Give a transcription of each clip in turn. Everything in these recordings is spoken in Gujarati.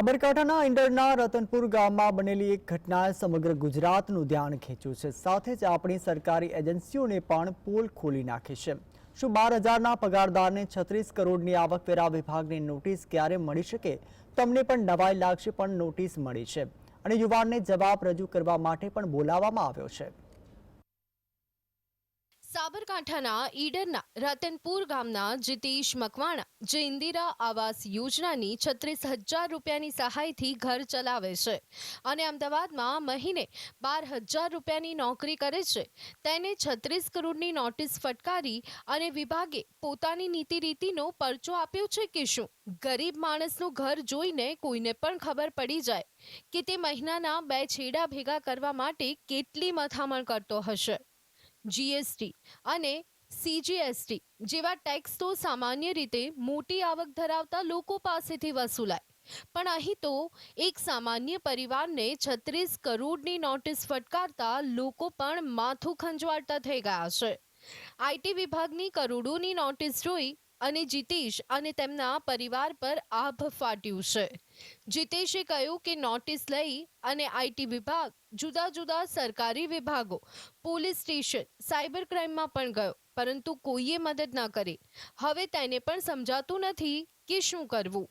સાબરકાંઠાના ઇન્ડરના રતનપુર ગામમાં બનેલી એક ઘટનાએ સમગ્ર ગુજરાતનું ધ્યાન ખેંચ્યું છે. સાથે જ આપણી સરકારી એજન્સીઓને પણ પોલ ખોલી નાખી છે. શું બાર હજારના પગારદારને છત્રીસ કરોડની આવકવેરા વિભાગની નોટિસ ક્યારે મળી શકે? તમને પણ નવાઈ લાગશે, પણ નોટિસ મળી છે. અને યુવાનને જવાબ રજૂ કરવા માટે પણ બોલાવવામાં આવ્યો છે. સાબરકાંઠાના ઈડરના રતનપુર ગામના જીતીશ મકવાણા જે ઇન્દિરા આવાસ યોજનાની છત્રીસ હજાર રૂપિયાની સહાયથી ઘર ચલાવે છે અને અમદાવાદમાં મહિને બાર હજાર રૂપિયાની નોકરી કરે છે. તેને છત્રીસ કરોડની નોટિસ ફટકારી અને વિભાગે પોતાની નીતિ રીતિનો પરચો આપ્યો છે કે શું? ગરીબ માણસનું ઘર જોઈને કોઈને પણ ખબર પડી જાય કે તે મહિનાના બે છેડા ભેગા કરવા માટે કેટલી મથામણ કરતો હશે? જીએસટી અને સીજીએસટી જેવા ટેક્સ તો સામાન્ય રીતે મોટી આવક ધરાવતા લોકો પાસેથી વસૂલાય. પણ અહીં તો એક સામાન્ય પરિવારને છત્રીસ કરોડની નોટિસ ફટકારતા લોકો પણ માથું ખંજવાળતા થઈ ગયા છે. આઈટી વિભાગની કરોડોની નોટિસ જોઈ અને જીતેશ અને તેમના પરિવાર પર આભ ફાટ્યું છે. જીતેશે કહ્યું કે નોટિસ લઈ અને આઈટી વિભાગ, જુદા જુદા સરકારી વિભાગો, પોલીસ સ્ટેશન, સાયબર ક્રાઇમમાં પણ ગયો, પરંતુ કોઈએ મદદ ન કરી. હવે તેને પણ સમજાતું નથી કે શું કરવું.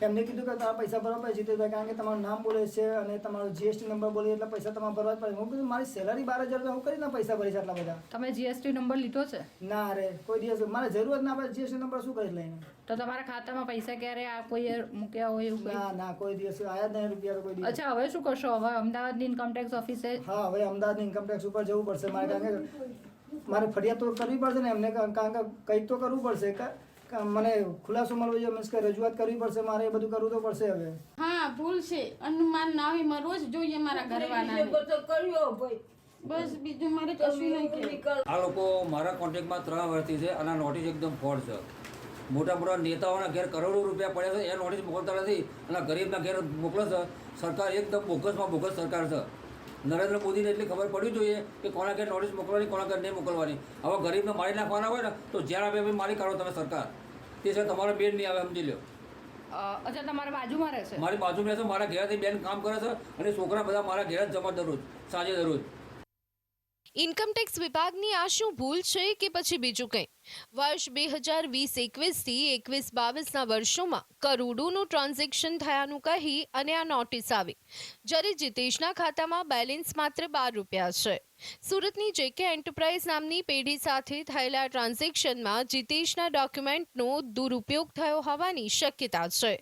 એમને કીધું કે તારા પૈસા ભરવા પડે જીતેશભાઈ કારણ કે તમારું નામ બોલે છે અને તમારો જીએસટી નંબર બોલે એટલે પૈસા તમારે ભરવા જ પડે. હું કીધું મારી સેલરી બાર હજાર હું કરીને પૈસા ભરીશ આટલા બધા. તમે જીએસટી નંબર લીધો છે? ના રે કોઈ દિવસ મારે જરૂર જ ના પડે જીએસટી નંબર શું કરી લઈને? તો તમારા ખાતામાં પૈસા ક્યારે આ કોઈ મૂક્યા હોય એવું ના ના કોઈ દિવસ આયા જ નહીં રૂપિયા કોઈ દિવસ. અચ્છા હવે શું કરશો? હવે અમદાવાદની ઇન્કમ ટેક્સ ઓફિસે હા હવે અમદાવાદની ઇન્કમ ટેક્સ ઉપર જવું પડશે. મારે કારણ કે મારે ફરિયાદ તો કરવી પડશે ને એમને કારણ કે કંઈક તો કરવું પડશે. મને ખુલાસો મળવો જોઈએ? મીન્સ કે રજૂઆત કરવી પડશે મારે એ બધું કરવું તો પડશે હવે. હા ભૂલ છે. અને મારા નાવીમાં રોજ જોઈએ મારા ઘરવાળાને. બસ બીજું મારે કશું નહીં આ લોકો મારા કોન્ટેક્ટમાં ત્રણ વર્ષથી છે અને નોટિસ એકદમ ફોડ છે. મોટા મોટા નેતાઓના ઘેર કરોડો રૂપિયા પડ્યા છે. એ નોટિસ મોકલતા નથી અને ગરીબના ઘેર મોકલે છે. સરકાર એકદમ બોગસમાં બોગસ સરકાર છે. નરેન્દ્ર મોદીને એટલી ખબર પડવી જોઈએ કે કોના ઘેર નોટિસ મોકલવાની કોના ઘેર નહીં મોકલવાની. હવે ગરીબને મારી નાખવાના હોય ને તો જ્યાં આપે મારી કાઢો તમે સરકાર. તે છે તમારો બેન નહીં આવે સમજી લો અ, અચ્છા તમારા બાજુમાં રહેશે? મારી બાજુમાં રહેશે મારા ઘેરથી બેન કામ કરે છે અને છોકરા બધા મારા ઘેર જ જમા દરરોજ સાંજે દરરોજ. ઇન્કમટેક્સ વિભાગની આ શું ભૂલ છે કે પછી બીજું કંઈ? વર્ષ બે હજાર વીસ એકવીસથી એકવીસ બાવીસના વર્ષોમાં કરોડોનું ટ્રાન્ઝેક્શન થયાનું કહી અને આ નોટિસ આવી. જ્યારે જીતેશના ખાતામાં બેલેન્સ માત્ર બાર રૂપિયા છે. સુરતની જેકે એન્ટરપ્રાઇઝ નામની પેઢી સાથે થયેલા ટ્રાન્ઝેક્શનમાં જીતેશના ડોક્યુમેન્ટનો દુરુપયોગ થયો હોવાની શક્યતા છે.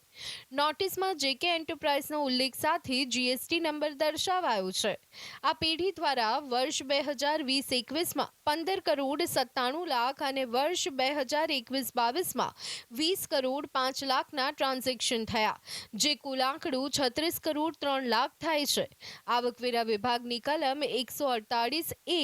નોટિસમાં જેકે એન્ટરપ્રાઇઝનો ઉલ્લેખ સાથે જીએસટી નંબર દર્શાવાયો છે. આ પેઢી દ્વારા વર્ષ બે હજાર વીસ એકવીસમાં પંદર કરોડ સત્તાણું લાખ અને વર્ષ બે હજાર એકવીસ બાવીસમાં વીસ કરોડ પાંચ લાખના ટ્રાન્ઝેક્શન થયા, જે કુલ આંકડું છત્રીસ કરોડ ત્રણ લાખ થાય છે. આવકવેરા વિભાગની કલમ એકસો અડતાળીસ એ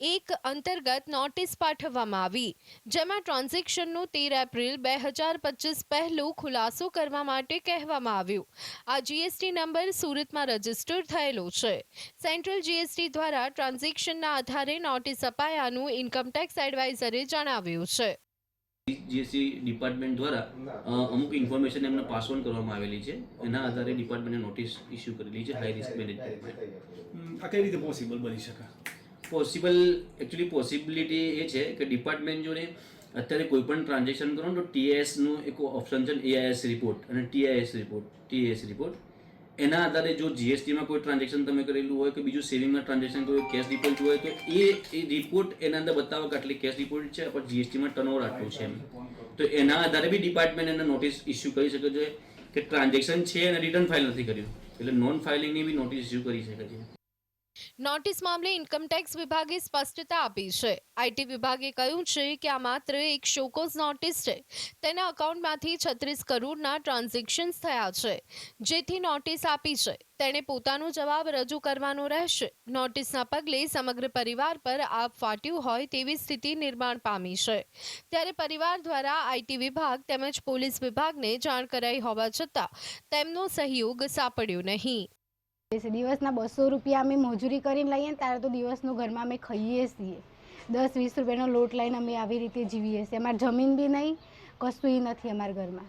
એક અંતર્ગત નોટિસ પાઠવવામાં આવી જેમાં ટ્રાન્ઝેક્શનનો તેર એપ્રિલ બે હજાર પચીસ પહેલું ખુલાસો કરવા માટે કહેવામાં આવ્યું. આ જીએસટી નંબર સુરતમાં રજિસ્ટર થયેલો છે. સેન્ટ્રલ જીએસટી દ્વારા ટ્રાન્ઝેક્શનના આધારે નોટિસ અપાયાનું ઇન્કમટેક્સ એડવાઇઝરે જણાવ્યું છે. જીએસટી ડિપાર્ટમેન્ટ દ્વારા અમુક ઇન્ફોર્મેશન એમને પાસ ઓન કરવામાં આવેલી છે. એના આધારે ડિપાર્ટમેન્ટે નોટિસ ઇસ્યુ કરેલી છે હાઈ રિસ્ક મેનેજમેન્ટ આ કઈ રીતે પોસિબલ બની શકે? પોસિબલ એકચ્યુઅલી પોસિબિલિટી એ છે કે ડિપાર્ટમેન્ટ જોડે અત્યારે કોઈ પણ ટ્રાન્ઝેક્શન કરો તો ટીએસનું એક ઓપ્શન છે એઆઈએસ રિપોર્ટ અને ટીઆઈએસ રિપોર્ટ ટીએસ રિપોર્ટ એના આધારે જો જીએસટીમાં કોઈ ટ્રાન્ઝેક્શન તમે કરેલું હોય કે બીજું સેવિંગમાં ટ્રાન્ઝેક્શન કર્યું કેશ ડિપોઝિટ હોય, તો એ એ રિપોર્ટ એના અંદર બતાવે કે આટલી કેશ ડિપોઝિટ છે પણ જીએસટીમાં ટર્નઓવર આટલું છે એમ. તો એના આધારે બી ડિપાર્ટમેન્ટ એને નોટિસ ઇસ્યુ કરી શકે છે કે ટ્રાન્ઝેક્શન છે અને રિટર્ન ફાઇલ નથી કર્યું. એટલે નોન ફાઇલિંગની બી નોટિસ ઇસ્યુ કરી શકે છે. નોટિસ મામલે ઇન્કમટેક્સ વિભાગે સ્પષ્ટતા આપી છે. આઈટી વિભાગે કહ્યું છે કે આ માત્ર એક શોકોઝ નોટિસ છે. તેના અકાઉન્ટમાંથી છત્રીસ કરોડના ટ્રાન્ઝેક્શન્સ થયા છે. જેથી નોટિસ આપી છે. તેણે પોતાનો જવાબ રજૂ કરવાનો રહેશે. નોટિસના પગલે સમગ્ર પરિવાર પર આપ ફાટ્યું હોય તેવી સ્થિતિ નિર્માણ પામી છે. ત્યારે પરિવાર દ્વારા આઈટી વિભાગ તેમજ પોલીસ વિભાગને જાણ કરાઈ હોવા છતાં તેમનો સહયોગ સાંપડ્યો નહીં. દિવસના બસો રૂપિયા અમે મજૂરી કરીને લઈએ ને ત્યારે તો દિવસનું ઘરમાં અમે ખાઈએ છીએ. દસ, વીસ રૂપિયાનો લોટ લઈને અમે આવી રીતે જીવીએ છીએ. અમારે જમીન બી નહીં, કશું નથી અમારા ઘરમાં.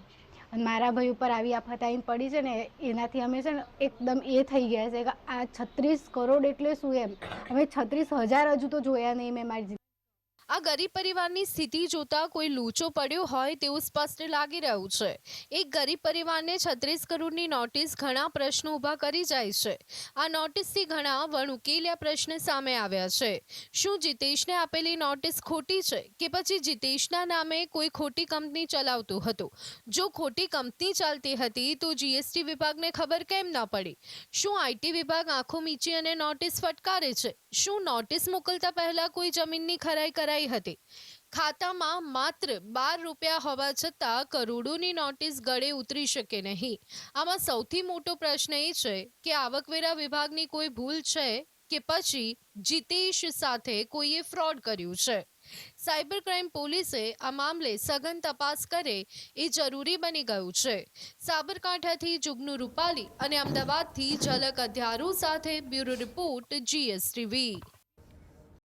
અને મારા ભાઈ ઉપર આવી આફત આવીને પડી છે ને, એનાથી અમે છે ને એકદમ એ થઈ ગયા છે કે આ છત્રીસ કરોડ એટલે શું એમ? અમે છત્રીસ હજાર હજુ તો જોયા નહીં મેં મારી આ ગરીબ પરિવારની સ્થિતિ જોતા કોઈ લૂચો પડ્યો હોય તેવું સ્પષ્ટ લાગી રહ્યું છે. એક ગરીબ પરિવારને છત્રીસ કરોડની નોટિસ ઘણા પ્રશ્નો ઊભા કરી જાય છે. આ નોટિસથી ઘણા વણઉકેલ્યા પ્રશ્ન સામે આવ્યા છે. શું જીતેશને આપેલી નોટિસ ખોટી છે કે પછી જીતેશના નામે કોઈ ખોટી કંપની ચલાવતું હતું? જો ખોટી કંપની ચાલતી હતી તો જીએસટી વિભાગને ખબર કેમ ન પડી? શું આઈટી વિભાગ આંખો મીચી અને નોટિસ ફટકારે છે? શું નોટિસ મોકલતા પહેલા કોઈ જમીનની ખરાઈ કરાઈ હતી. ખાતામાં માત્ર બાર રૂપિયા હોવા છતાં કરોડોની નોટિસ ગળે ઉતરી શકે નહીં. આમાં સૌથી મોટો પ્રશ્ન એ છે કે આવકવેરા વિભાગની કોઈ ભૂલ છે કે પછી જીતેશ સાથે કોઈએ ફ્રોડ કર્યું છે? સાયબર ક્રાઇમ પોલીસે આ મામલે સઘન તપાસ કરે એ જરૂરી બની ગયું છે. સાબરકાંઠાથી જુગનુ રૂપાલી અને અમદાવાદથી ઝલક અધ્યારુ સાથે બ્યુરો રિપોર્ટ જીએસટીવી.